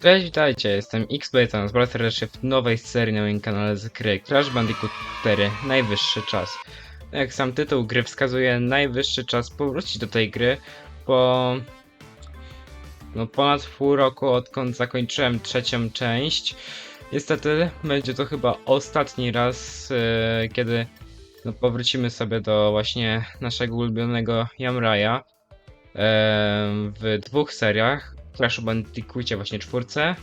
Cześć, witajcie, jestem XBetan, z serdecznie w nowej serii na moim kanale z gry Crash Bandicoot 4, najwyższy czas. Jak sam tytuł gry wskazuje, najwyższy czas powrócić do tej gry po no, ponad pół roku odkąd zakończyłem trzecią część. Niestety będzie to chyba ostatni raz, e, kiedy no, powrócimy sobie do właśnie naszego ulubionego Yamraya e, w dwóch seriach. Crash Bandicoocie właśnie czwórce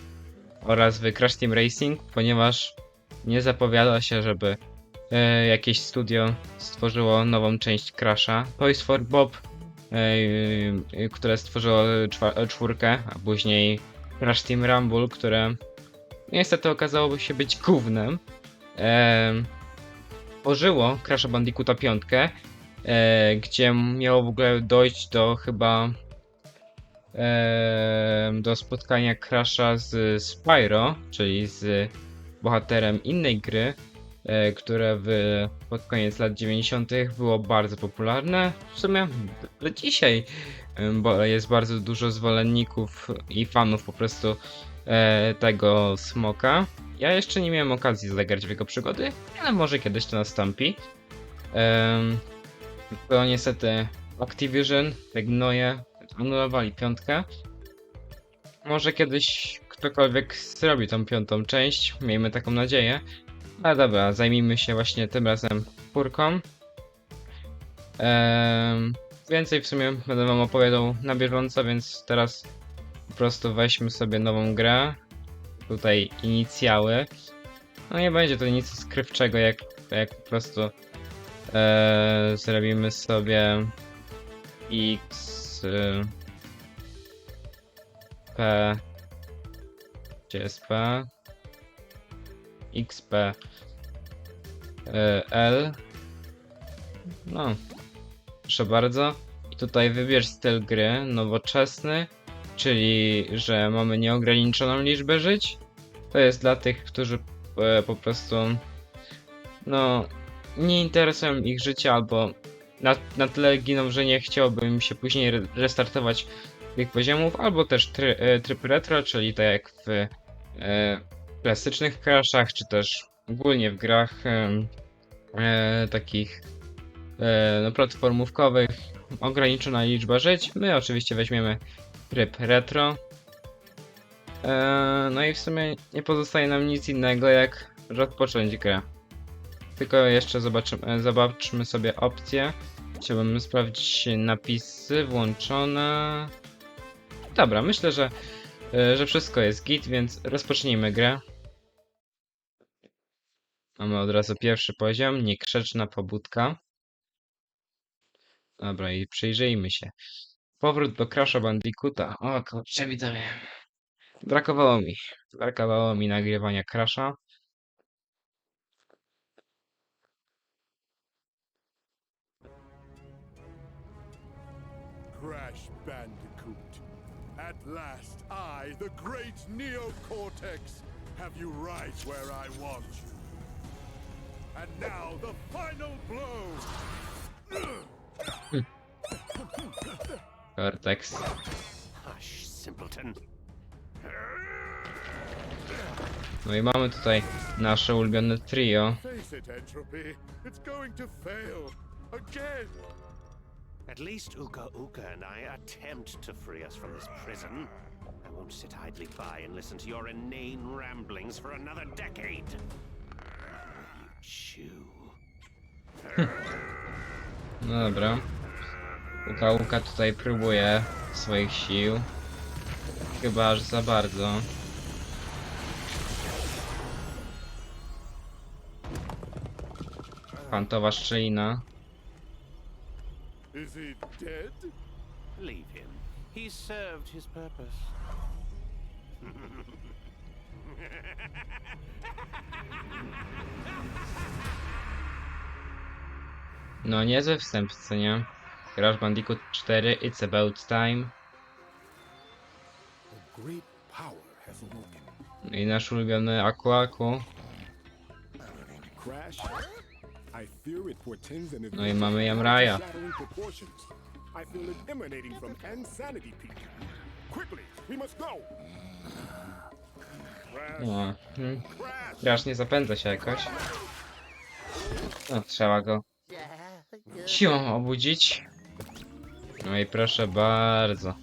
oraz w Crash Team Racing, ponieważ nie zapowiada się, żeby e, jakieś studio stworzyło nową część Crasha. Toys for Bob, e, e, które stworzyło czwórkę, a później Crash Team Rumble, które niestety okazało się być gównem. E, ożyło Crasha Bandicoota piątkę, e, gdzie miało w ogóle dojść do chyba do spotkania Crasha z Spyro, czyli z bohaterem innej gry, e, które w, pod koniec lat 90. było bardzo popularne. W sumie do dzisiaj, bo jest bardzo dużo zwolenników i fanów po prostu e, tego smoka. Ja jeszcze nie miałem okazji zagrać w jego przygody, ale może kiedyś to nastąpi. To niestety Activision, te gnoje, anulowali piątkę. Może kiedyś ktokolwiek zrobi tą piątą część, miejmy taką nadzieję. Ale dobra, zajmijmy się właśnie tym razem czwórką. Ehm, więcej w sumie będę wam opowiadał na bieżąco, więc teraz po prostu weźmy sobie nową grę. Tutaj inicjały. No nie będzie to nic skrywczego, jak, jak po prostu e, zrobimy sobie X y, P gdzie jest P? XP y, L. No proszę bardzo. I tutaj wybierz styl gry nowoczesny czyli że mamy nieograniczoną liczbę żyć. To jest dla tych, którzy e, po prostu no nie interesują ich życia albo na, na tyle giną, że nie się później re- restartować tych poziomów, albo też try, e, tryb retro, czyli tak jak w e, klasycznych crashach, czy też ogólnie w grach e, e, takich e, no, platformówkowych, ograniczona liczba żyć. My oczywiście weźmiemy tryb retro. E, no i w sumie nie pozostaje nam nic innego jak rozpocząć grę. Tylko jeszcze zobaczymy, zobaczmy sobie opcje. Chciałbym sprawdzić napisy włączone. Dobra, myślę, że, e, że wszystko jest git, więc rozpocznijmy grę. Mamy od razu pierwszy poziom, niekrzeczna pobudka. Dobra, i przyjrzyjmy się. Powrót do Crasha Bandicoota. O kurczę, widzowie. Brakowało mi. Brakowało mi nagrywania Crasha. At last, I, the great Neocortex, have you right where I want you. And now, the final blow! Cortex. Hush, simpleton. No i mamy tutaj nasze ulubione trio. Face it, Entropy, it's going to fail. Again! At least Uka Uka and I attempt to free us from this prison. I won't sit idly by and listen to your inane ramblings for another decade. You chew. No dobra. Uka Uka tutaj próbuje swoich sił. Chyba aż za bardzo. Fantowa szczelina. Is he dead? Leave him. He's served his purpose. No niezły wstęp, co nie? Crash Bandicoot 4, It's About Time. I nasz ulubiony Aku Aku. Crash, No i mamy. Crash, No, hmm. nie zapędza się jakoś. No, trzeba go siłą obudzić. No i proszę bardzo.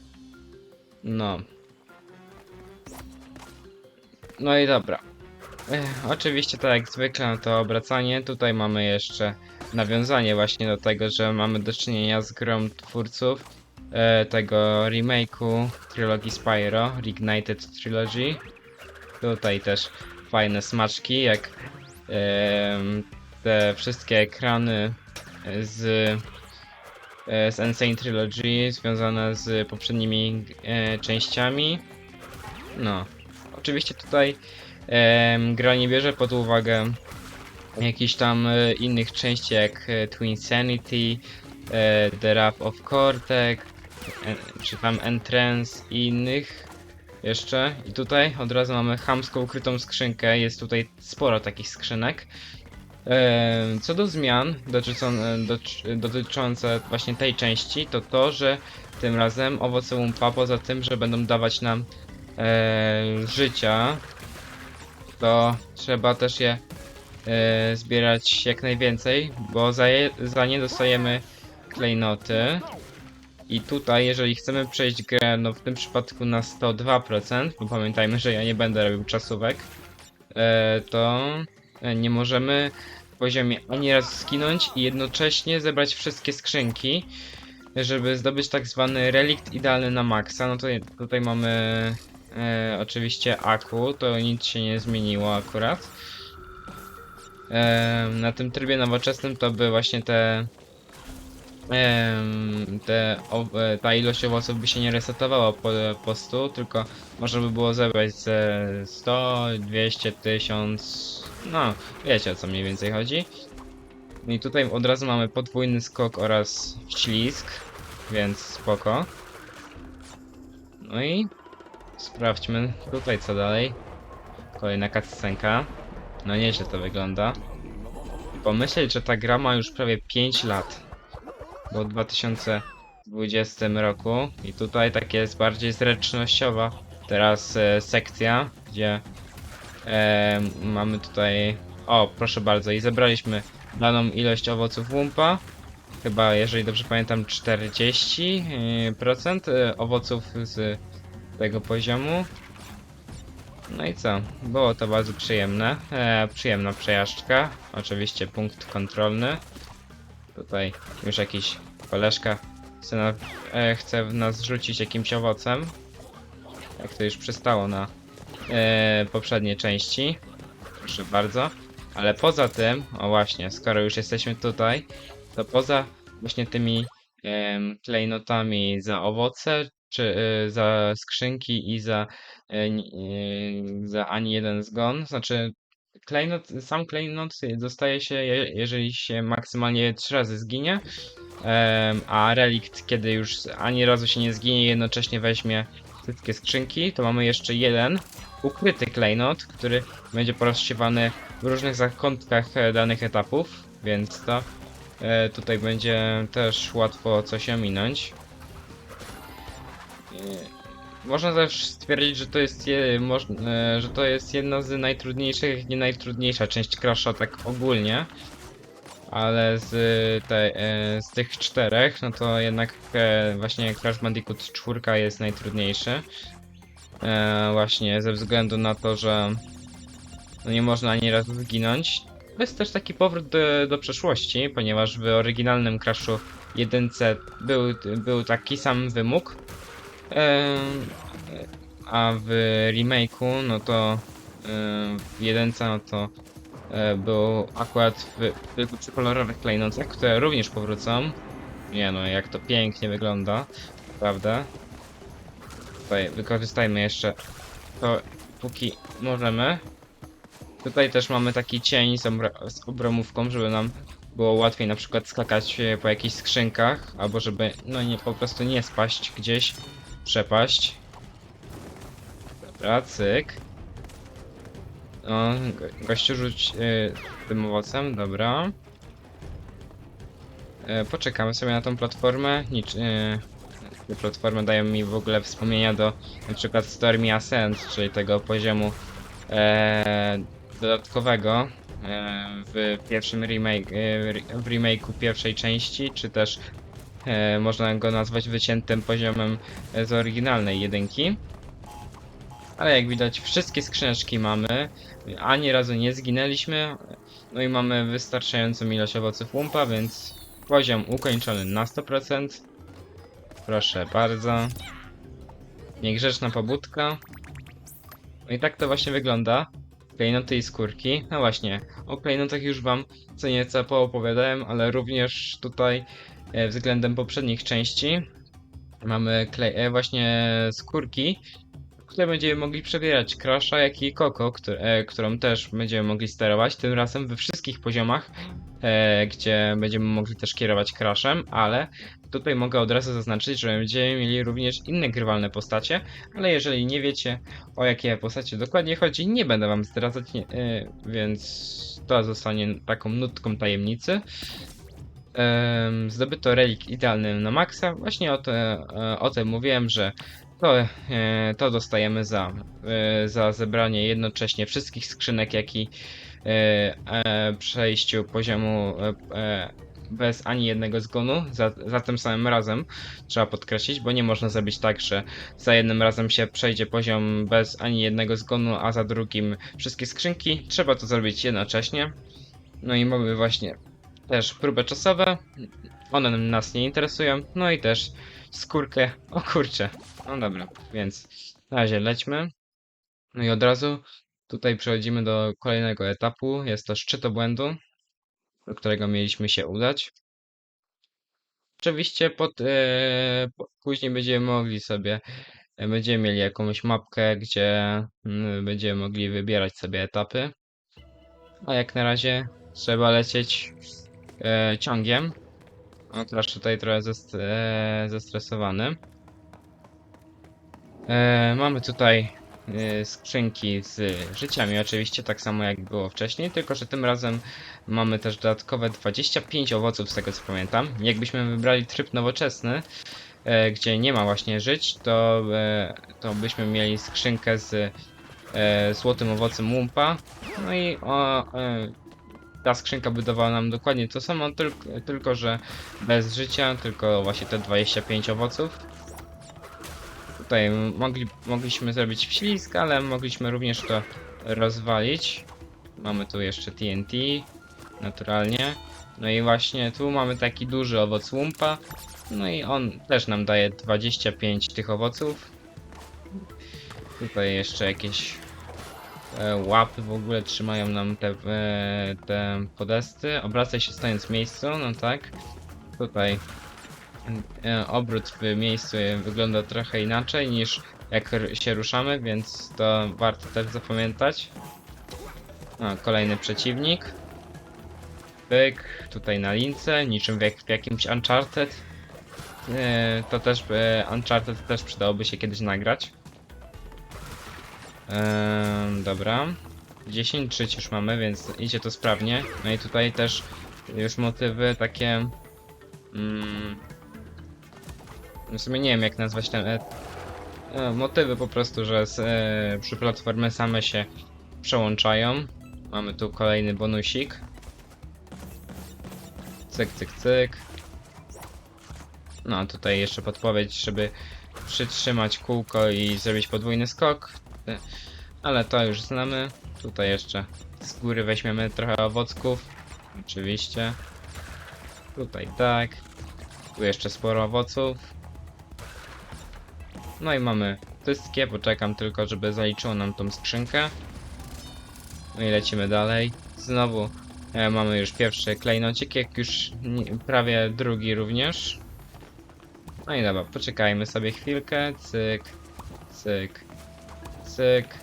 No. No i dobra. Ech, oczywiście tak jak zwykle no to obracanie. Tutaj mamy jeszcze nawiązanie właśnie do tego, że mamy do czynienia z grą twórców e, tego remake'u trylogii Spyro, Reignited Trilogy. Tutaj też fajne smaczki, jak em, te wszystkie ekrany z, e, z Insane Trilogy związane z poprzednimi e, częściami. No, oczywiście tutaj gra nie bierze pod uwagę jakichś tam e, innych części jak e, Twin Sanity, e, The Wrath of Cortex, czy tam Entrance i innych jeszcze. I tutaj od razu mamy chamską ukrytą skrzynkę. Jest tutaj sporo takich skrzynek. Co do zmian dotyczące, właśnie tej części, to to, że tym razem owoce łumpa, poza tym, że będą dawać nam życia, to trzeba też je e, zbierać jak najwięcej, bo za, je, za nie dostajemy klejnoty. I tutaj, jeżeli chcemy przejść grę, no w tym przypadku na 102%, bo pamiętajmy, że ja nie będę robił czasówek, e, to nie możemy w poziomie ani raz skinąć i jednocześnie zebrać wszystkie skrzynki, żeby zdobyć tak zwany relikt idealny na maksa. No to tutaj mamy e, oczywiście Aku, to nic się nie zmieniło akurat. E, na tym trybie nowoczesnym to by właśnie te Em, te, o, e, ta ilość owoców by się nie resetowała po, po 100, tylko można by było zebrać ze 100, 200, 1000, no wiecie o co mniej więcej chodzi. I tutaj od razu mamy podwójny skok oraz ślizg, więc spoko. No i sprawdźmy tutaj co dalej. Kolejna cutscenka. No nieźle to wygląda. I pomyśleć, że ta gra ma już prawie 5 lat bo w 2020 roku i tutaj tak jest bardziej zręcznościowa teraz e, sekcja, gdzie e, mamy tutaj o proszę bardzo i zebraliśmy daną ilość owoców łumpa chyba jeżeli dobrze pamiętam 40% procent, e, owoców z tego poziomu no i co? Było to bardzo przyjemne. E, przyjemna przejażdżka. Oczywiście punkt kontrolny. Tutaj już jakiś koleżka chce, na, e, chce w nas rzucić jakimś owocem. Jak to już przystało na e, poprzedniej części. Proszę bardzo. Ale poza tym, o właśnie, skoro już jesteśmy tutaj, to poza właśnie tymi em, klejnotami za owoce, czy e, za skrzynki i za, n- e, za ani jeden zgon, znaczy klejnot, sam klejnot dostaje się, je- jeżeli się maksymalnie trzy razy zginie, a relikt, kiedy już ani razu się nie zginie, jednocześnie weźmie wszystkie skrzynki, to mamy jeszcze jeden ukryty klejnot, który będzie porozsiewany w różnych zakątkach e, danych etapów, więc to e, tutaj będzie też łatwo coś ominąć. E, Można też stwierdzić, że to jest, je, moż, e, że to jest jedna z najtrudniejszych, nie najtrudniejsza część Crasha tak ogólnie. Ale z, te, e, z tych czterech, no to jednak e, właśnie Crash Bandicoot 4 jest najtrudniejszy. E, właśnie ze względu na to, że no nie można ani razu zginąć. To jest też taki powrót do, do przeszłości, ponieważ w oryginalnym Crashu 1 był, był taki sam wymóg. A w remake'u, no to w jedynce, no to e, był akurat w tylko przy kolorowych klejnotach, które również powrócą. Nie no, jak to pięknie wygląda, prawda? Tutaj wykorzystajmy jeszcze to, póki możemy. Tutaj też mamy taki cień z, obra- z obromówką, żeby nam było łatwiej na przykład skakać e, po jakichś skrzynkach, albo żeby no nie po prostu nie spaść gdzieś, przepaść. Dobra, cyk. O, go- gościu rzuć y, tym owocem, dobra. E, poczekamy sobie na tą platformę. Nic, y, Te platformy dają mi w ogóle wspomnienia do na przykład Stormy Ascent, czyli tego poziomu e, dodatkowego e, w pierwszym remake, e, re- w remake'u pierwszej części, czy też e, można go nazwać wyciętym poziomem e, z oryginalnej jedynki. Ale jak widać wszystkie skrzyneczki mamy, ani razu nie zginęliśmy, no i mamy wystarczającą ilość owoców łumpa, więc poziom ukończony na 100%. Proszę bardzo. Niegrzeczna pobudka. No i tak to właśnie wygląda. Klejnoty i skórki. No właśnie, o klejnotach już wam co nieco poopowiadałem, ale również tutaj względem poprzednich części mamy klej, e, właśnie skórki, które będziemy mogli przebierać. Crasha, jak i Koko, któr, e, którą też będziemy mogli sterować. Tym razem we wszystkich poziomach, e, gdzie będziemy mogli też kierować Crashem, ale tutaj mogę od razu zaznaczyć, że będziemy mieli również inne grywalne postacie, ale jeżeli nie wiecie o jakie postacie dokładnie chodzi, nie będę wam zdradzać, e, więc to zostanie taką nutką tajemnicy. Em, zdobyto relik idealny na maksa. Właśnie o, te, e, o tym mówiłem, że to, e, to dostajemy za, e, za zebranie jednocześnie wszystkich skrzynek, jak i przejściu poziomu bez ani jednego zgonu, za, za tym samym razem, trzeba podkreślić, bo nie można zrobić tak, że za jednym razem się przejdzie poziom bez ani jednego zgonu, a za drugim wszystkie skrzynki. Trzeba to zrobić jednocześnie. No i mamy właśnie też próby czasowe, one nas nie interesują, no i też skórkę, o kurczę, no dobra, więc na razie lećmy. No i od razu tutaj przechodzimy do kolejnego etapu, jest to szczyt obłędu, do którego mieliśmy się udać. Oczywiście pod, po, później będziemy mogli sobie, e, będziemy mieli jakąś mapkę, gdzie mm, będziemy mogli wybierać sobie etapy. A jak na razie trzeba lecieć e, ciągiem. O, teraz tutaj trochę zest, e, zestresowany. E, mamy tutaj e, skrzynki z życiami, oczywiście, tak samo jak było wcześniej, tylko że tym razem mamy też dodatkowe 25 owoców, z tego co pamiętam. Jakbyśmy wybrali tryb nowoczesny, e, gdzie nie ma właśnie żyć, to, e, to byśmy mieli skrzynkę z e, złotym owocem łumpa. No i o, e, ta skrzynka budowała nam dokładnie to samo, tylko, tylko że bez życia, tylko właśnie te 25 owoców. Tutaj mogli, mogliśmy zrobić wślizg, ale mogliśmy również to rozwalić. Mamy tu jeszcze TNT, naturalnie. No i właśnie tu mamy taki duży owoc łumpa. No i on też nam daje 25 tych owoców. Tutaj jeszcze jakieś łapy w ogóle trzymają nam te, e, te podesty. Obracaj się stojąc w miejscu, no tak. Tutaj e, obrót w miejscu wygląda trochę inaczej niż jak się ruszamy, więc to warto też zapamiętać. O, kolejny przeciwnik. Pyk, tutaj na lince, niczym w, jak, w jakimś Uncharted. E, to też, e, Uncharted też przydałoby się kiedyś nagrać. Dobra. 10 żyć już mamy, więc idzie to sprawnie. No i tutaj też już motywy takie. Mm, w sumie nie wiem jak nazwać ten. E, motywy po prostu, że z, e, przy platformy same się przełączają. Mamy tu kolejny bonusik. Cyk, cyk, cyk. No, a tutaj jeszcze podpowiedź, żeby przytrzymać kółko i zrobić podwójny skok. Ale to już znamy. Tutaj jeszcze z góry weźmiemy trochę owocków. Oczywiście. Tutaj tak. Tu jeszcze sporo owoców. No i mamy wszystkie. Poczekam tylko, żeby zaliczyło nam tą skrzynkę. No i lecimy dalej. Znowu e, mamy już pierwszy klejnocik, jak już nie, prawie drugi również. No i dobra, poczekajmy sobie chwilkę. Cyk, cyk, cyk.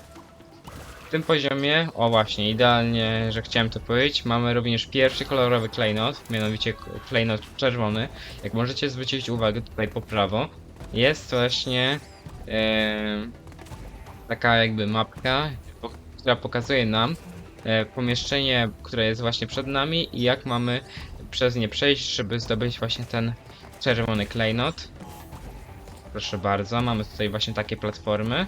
W tym poziomie, o właśnie, idealnie, że chciałem to powiedzieć, mamy również pierwszy kolorowy klejnot, mianowicie klejnot czerwony. Jak możecie zwrócić uwagę tutaj po prawo, jest właśnie e, taka jakby mapka, która pokazuje nam e, pomieszczenie, które jest właśnie przed nami i jak mamy przez nie przejść, żeby zdobyć właśnie ten czerwony klejnot. Proszę bardzo, mamy tutaj właśnie takie platformy.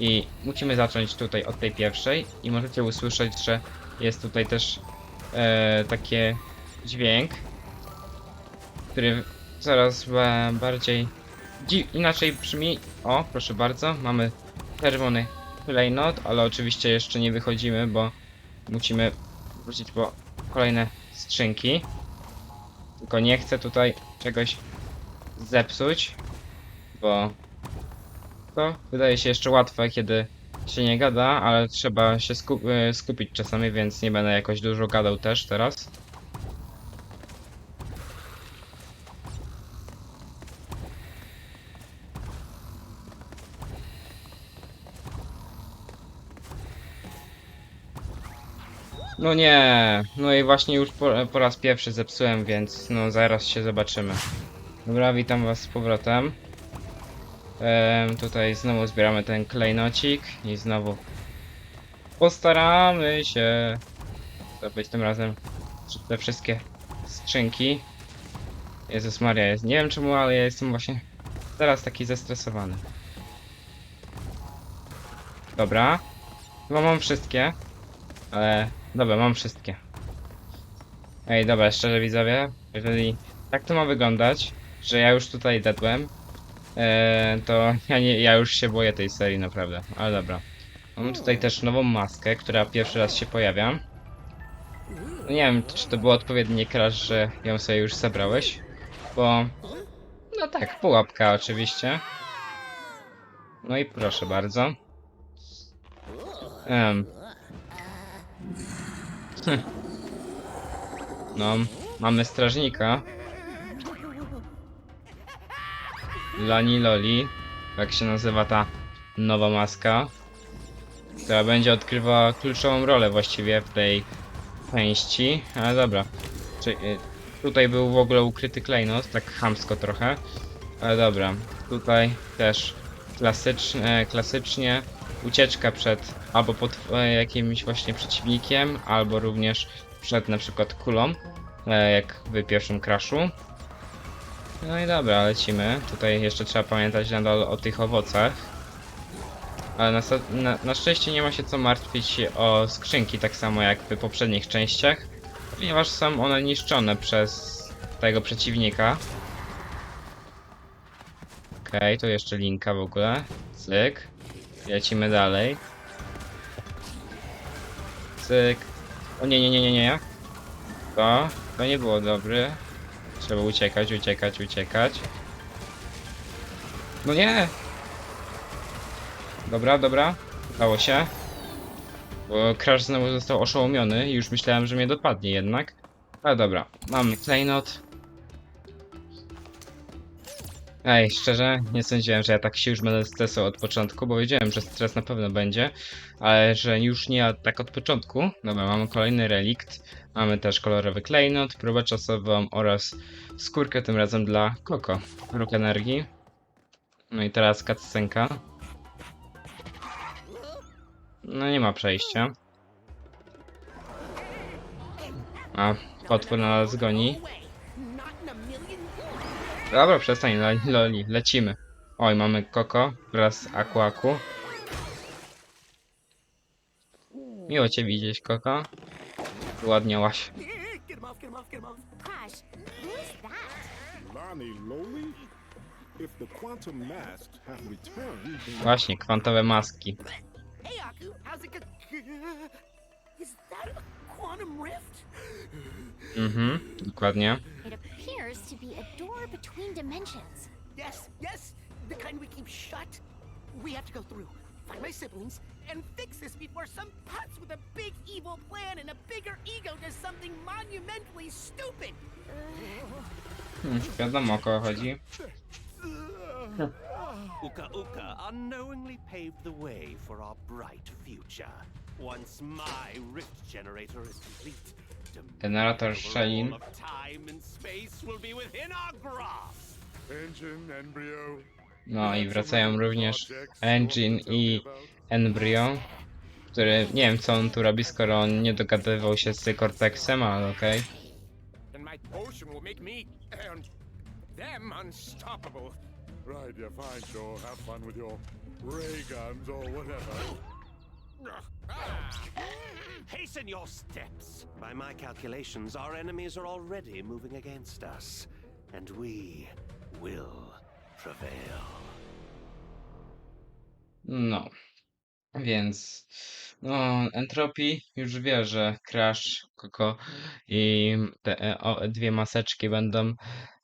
I musimy zacząć tutaj od tej pierwszej i możecie usłyszeć, że jest tutaj też e, takie dźwięk, który coraz ba bardziej dzi inaczej brzmi. O, proszę bardzo, mamy czerwony klejnot, ale oczywiście jeszcze nie wychodzimy, bo musimy wrócić po kolejne skrzynki. Tylko nie chcę tutaj czegoś zepsuć, bo to wydaje się jeszcze łatwe, kiedy się nie gada, ale trzeba się e, skupić czasami, więc nie będę jakoś dużo gadał też teraz. No nie, no i właśnie już po, po raz pierwszy zepsułem, więc no zaraz się zobaczymy. Dobra, witam was z powrotem. Em, tutaj znowu zbieramy ten klejnocik i znowu postaramy się zdobyć tym razem te wszystkie skrzynki. Jezus Maria, jest, nie wiem czemu, ale ja jestem właśnie teraz taki zestresowany. Dobra, chyba mam wszystkie, ale dobra, mam wszystkie. Ej, dobra, szczerze widzowie, jeżeli tak to ma wyglądać, że ja już tutaj dedłem, Eee, to ja, nie, ja już się boję tej serii naprawdę, ale dobra. Mam tutaj też nową maskę, która pierwszy raz się pojawia. Nie wiem, czy to było odpowiedni crash, że ją sobie już zabrałeś, bo... No tak, pułapka oczywiście. No i proszę bardzo. Em. Hm. No, mamy strażnika. Lani Loli, jak się nazywa ta nowa maska, która będzie odkrywała kluczową rolę właściwie w tej części, ale dobra. Czy, y, tutaj był w ogóle ukryty klejnot, tak chamsko trochę, ale dobra. Tutaj też klasycznie ucieczka przed albo pod e, jakimś właśnie przeciwnikiem, albo również przed na przykład kulą, e, jak w pierwszym crashu. No i dobra, lecimy. Tutaj jeszcze trzeba pamiętać nadal o tych owocach. Ale na, na, na szczęście nie ma się co martwić o skrzynki, tak samo jak w poprzednich częściach, ponieważ są one niszczone przez tego przeciwnika. Okej, to jeszcze linka w ogóle. Cyk. Lecimy dalej. Cyk. O nie, nie, nie, nie, nie. To, to nie było dobry. Trzeba uciekać, uciekać, uciekać. No nie! Dobra, dobra. Udało się. Bo Crash znowu został oszołomiony i już myślałem, że mnie dopadnie jednak. Ale dobra, mamy klejnot. Ej, szczerze, nie sądziłem, że ja tak się już będę stresował od początku, bo wiedziałem, że stres na pewno będzie, ale że już nie tak od początku. Dobra, mamy kolejny relikt. Mamy też kolorowy klejnot, próbę czasową oraz skórkę tym razem dla Koko. Róg energii. No i teraz cutscenka. No nie ma przejścia. A, potwór na nas goni. Dobra, przestań, Loli, loli, lecimy. Oj, mamy Koko wraz z Aquaku. Miło cię widzieć, Koko. Then Właśnie, kwantowe maski. Aku? Mhm, dokładnie. It appears to be a door between dimensions. Yes, yes, the kind we keep shut. We have to go through, find my siblings, and fix this before some putz with a big evil plan and a bigger ego does something monumentally stupid. Hmm, wiadomo o kogo chodzi. Uka Uka unknowingly paved the way for our bright future. Once my rift generator is complete, Generator the szczelin. And space will be within our grasp. engine, embryo. No i wracają również Engine i Embryo, który nie wiem co on tu robi, skoro on nie dogadywał się z Cortexem, ale okej. and my potion will make me and them unstoppable. Right, yeah, fine. Have fun with your ray guns or whatever. Hasten your steps! By my calculations, our enemies are already moving against us, and we will prevail. No. Więc. No, Entropii już wie, że Crash, Koko i te e, o, dwie maseczki będą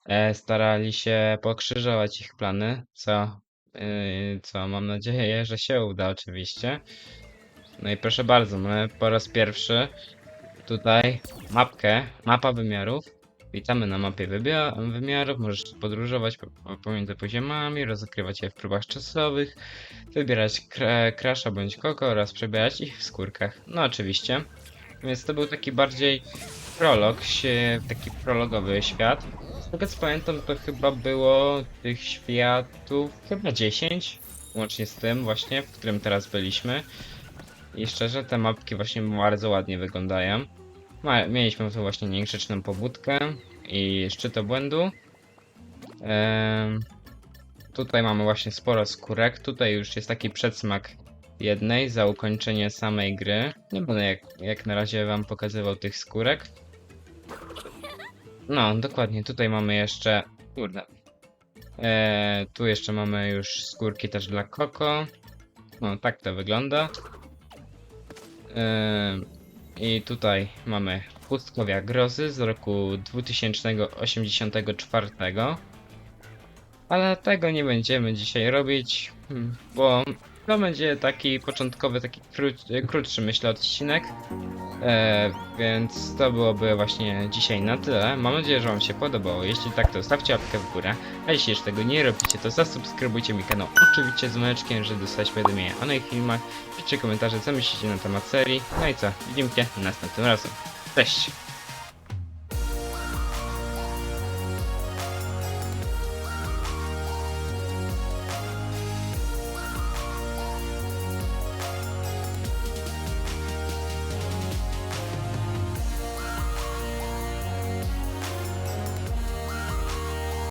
e, starali się pokrzyżować ich plany, co, y, co mam nadzieję, że się uda oczywiście. No i proszę bardzo, mamy po raz pierwszy tutaj mapkę, mapa wymiarów. Witamy na mapie wymiarów, możesz podróżować po- pomiędzy poziomami, rozgrywać je w próbach czasowych, wybierać kra- Crasha bądź Koko oraz przebierać ich w skórkach. No oczywiście. Więc to był taki bardziej prolog, taki prologowy świat. Z tego co pamiętam to chyba było tych światów chyba 10, łącznie z tym właśnie, w którym teraz byliśmy. I szczerze te mapki właśnie bardzo ładnie wyglądają. Mieliśmy tu właśnie niegrzeczną pobudkę i szczyt obłędu. Tutaj mamy właśnie sporo skórek. Tutaj już jest taki przedsmak jednej za ukończenie samej gry. Nie będę jak, jak na razie wam pokazywał tych skórek. No, dokładnie. Tutaj mamy jeszcze... Kurde. E, tu jeszcze mamy już skórki też dla Koko. No, tak to wygląda. E, I tutaj mamy Pustkowia Grozy z roku 2084. Ale tego nie będziemy dzisiaj robić, hmm, bo to będzie taki początkowy, taki kró- krótszy myślę odcinek. E, więc to byłoby właśnie dzisiaj na tyle. Mam nadzieję, że Wam się podobało. Jeśli tak, to zostawcie łapkę w górę. A jeśli jeszcze tego nie robicie, to zasubskrybujcie mi kanał oczywiście z dzwoneczkiem, żeby dostać powiadomienia o nowych filmach. Piszcie komentarze, co myślicie na temat serii. No i co, widzimy się następnym razem. Cześć!